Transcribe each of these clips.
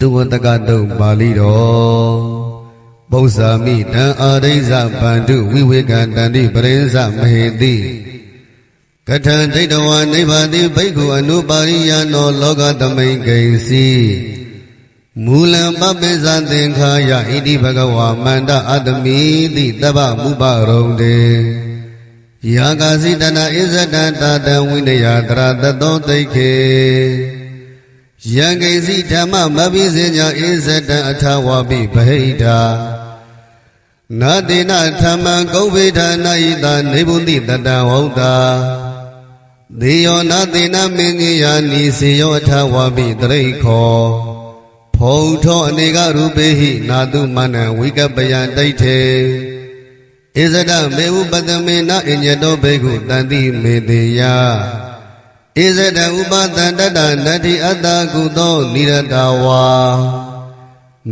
သူဝတကတုတ်ပါဠိတော်ဘုဇာမိတံအာရိဇဗန္ဓုဝိဝေကတန္တိပရိဇမဟေတိကထံဒိဋ္ဌဝနိဗ္ဗာတိဘိက္ခုအနုပါရိယနောလောကသမိန်ကိဉ္စီမူလံပပိဇသင်္ခာယဣတိဘဂဝါမန္တအတ္တမိတိတဗ္ဗမုပရုံတေယာကာစီတနာဣဇတံတာတံဝိနယတရတသောတိခေ ယံကိစီဓမ္မမပိစေညာဣဇတံအထဝပိဗဟိတာနာတိနဓမ္မံဂௌဗေဒနာယိတာနေဗုတိတတံဝௌတာသေယောနာတိနမင်းကြီးယာနိစေယောအထဝပိတရိခောဖုံထောအနေကရူပေဟိနာတုမနံဝိကပယံတိဋ္ဌေဣဇဒမေဝပတမေနအညတောဘေကုတန္တိမေတေယ ဣဇဒဥပသန္တတနတ္တိအတ္တကုသောနိရတဝါ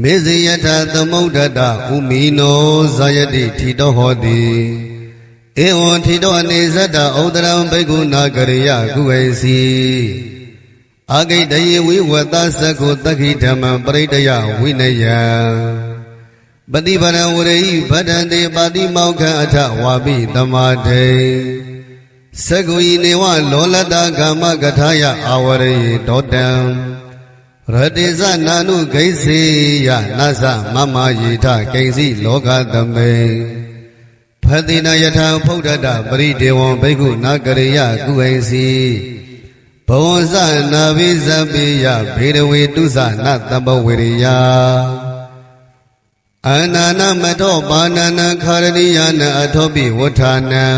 မေဇယထသမုဒ္ဒတဥမီနောဇာယတိထီတောဟောတိဧဝံထီတောအနေဇတ္တဩဒရံဘေကုနာကရိယကုဝေစီအာဂိတယေဝိဝတ္တသကုတက္ခိဓမ္မံပရိတယဝိနယံပฏิပရံဝရေဟိဗဒံတေပါတိမောက္ခအထဝါပိသမာတေ သကုယိနေဝလောလတကမ္မကထာယအာဝရေတောတံရတိဇနာနုဂိစေယနသမမယေထဂိဉ္စီလောကသမေဖတိနာယထာဖုဒ္ဓတပရိဒေဝံဘိက္ခုနာကရိယကုဟိစီဘဝဇနာဘိဇပိယဘေရဝေတုဇနတပဝေရိယအနာနမတောပါဏနခာရဏိယနအထောပိဝဋ္ဌာနံ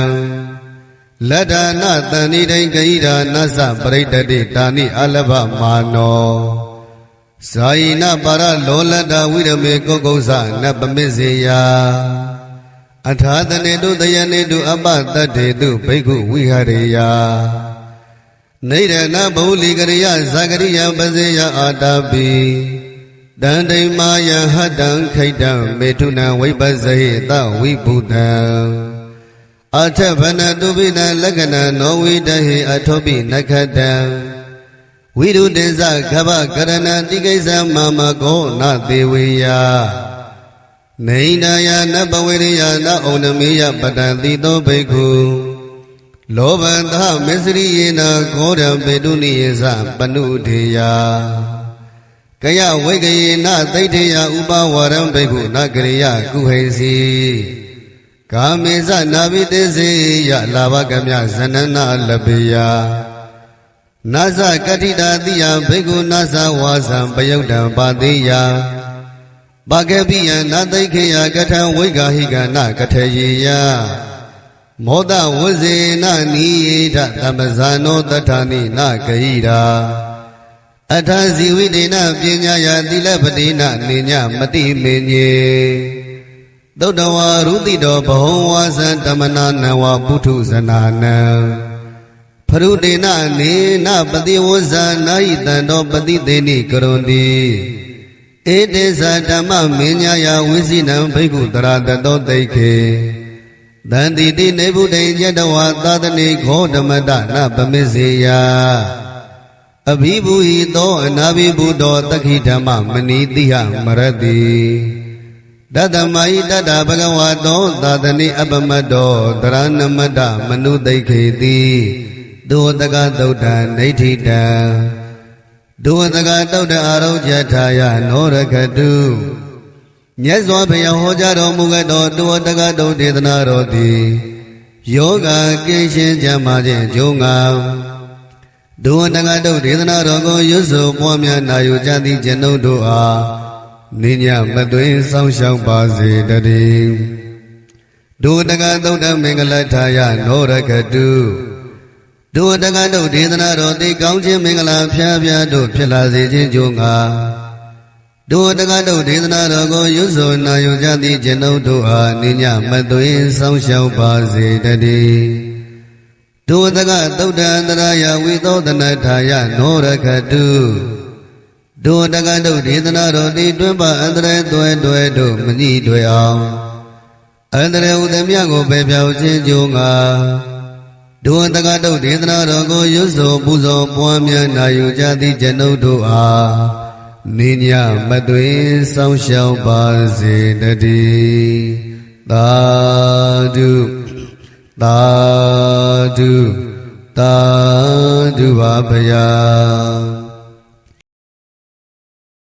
လတ္တနာတဏိတိုင်ဂိရာနသပရိတ္တိတာနိအလဘမာနောဇာယိနပါရလောလတ္တဝိရမေကုတ်ကုသနပမစ္စေယအထာတနေတုတယနေတုအပတတ္တေတုဘိက္ခုဝိဟရေယနေရဏဗုလိကရိယဇဂရိယပဇေယအာတာပိတန္တိမာယဟတံခိတံမေထုနံဝိပဇေတဝိပုတံ အထဗနတုပိနလက္ခဏနောဝိတဟိအထောပိနခတံဝိရုတေဇခဗကရဏတိကိစ္စမမကောနသေဝေယနေန္ဒာယနပဝေရိယနဩနမေယပတံတိသောဘိက္ခုလောဘန္တမစ္စရိယေနခောရံပေတုနိယေသပနုထေယကယဝိကယေနသိဋ္ဌေယဥပဝရံဘိက္ခုနကရိယကုဟိစီ ကာမေဇနာဘိတေစေယလာဘကမြဇနနာလပေယနာဇကတိတာတိယဘိက္ခုနာဇဝါဇံပယုတ်တံပါတိယပါကပိယနာသိခေယကထံဝိဂာဟိကနာကထေယေယမောဒဝဇေနနိယေထသမဇာနောတထာနိနဂဟိရာအထာဇီဝိတေနပညာယသီလပတိနနေညမတိမေညေ သုတ္တဝါရုတိတောဘဟုံဝါဇံတမနာနဝပုထုဇနာနံဖရုတေနနေနပတိဝဇာနာဟိတံတောပတိသေနိကရွန်တိဧတေဇာဓမ္မမင်းညာယဝိဇိနံဘိက္ခုတရာတတောတိခေတန်တိတိနေဗုဒ္ဓိယတဝါသာသနေခောဓမ္မတနပမစ္စေယအဘိဘူဟိသောအနာဘိဘူတောတက္ခိဓမ္မမဏိတိဟမရတိ တတမဟိတတဘဂဝါတောသာသနေအပမတ္တောတရဏမတမနုသိခေတိဒုတကသုတ်တံနေဋ္ဌိတံဒုတကသုတ်တအာရုဇထာယနောရခတုမြတ်စွာဘုရားဟောကြားတော်မူခဲ့သောတောတကတုဒေသနာတော်သည်ယောဂကိရှင်ကြမှာခြင်းဂျုံငါဒုဝတကတုဒေသနာတော်ကိုရွတ်ဆိုပွားများနာယူကြသည့်ကျွန်ုပ်တို့အား နိညာမသွင်းစောင့်ရှောက်ပါစေတည်းဒုတကသုတ်တမင်္ဂလထာယနောရကတုဒုတကတုဒေသနာတော်သိကောင်းခြင်းမင်္ဂလာဖျားဖျားတို့ဖြစ်လာစေခြင်းကြုံငါဒုတကတုဒေသနာတော်ကိုရွတ်ဆိုနာယူကြသည့်ကျွန်ုပ်တို့အားနိညာမသွင်းစောင့်ရှောက်ပါစေတည်းဒုတကသုတ်တံတရာယဝိသောတနထာယနောရခတု ဒုတကတုဒေသနာတော်သည်တွင်ပါအန္တရာယ်တွဲတွဲတို့မညှိတွဲအောင်အန္တရာယ်ဥဒမြကိုပဲပြောင်းခြင်းကြုံငါဒုတကတုဒေသနာတော်ကိုရွတ်ဆိုပူဇော်ပွားများနာယူကြသည့်ကျွန်ုပ်တို့အားနိညာမသွေစောင်းရှောက်ပါစေတည်းသာဓုသာဓုသာဓုပါဗျာ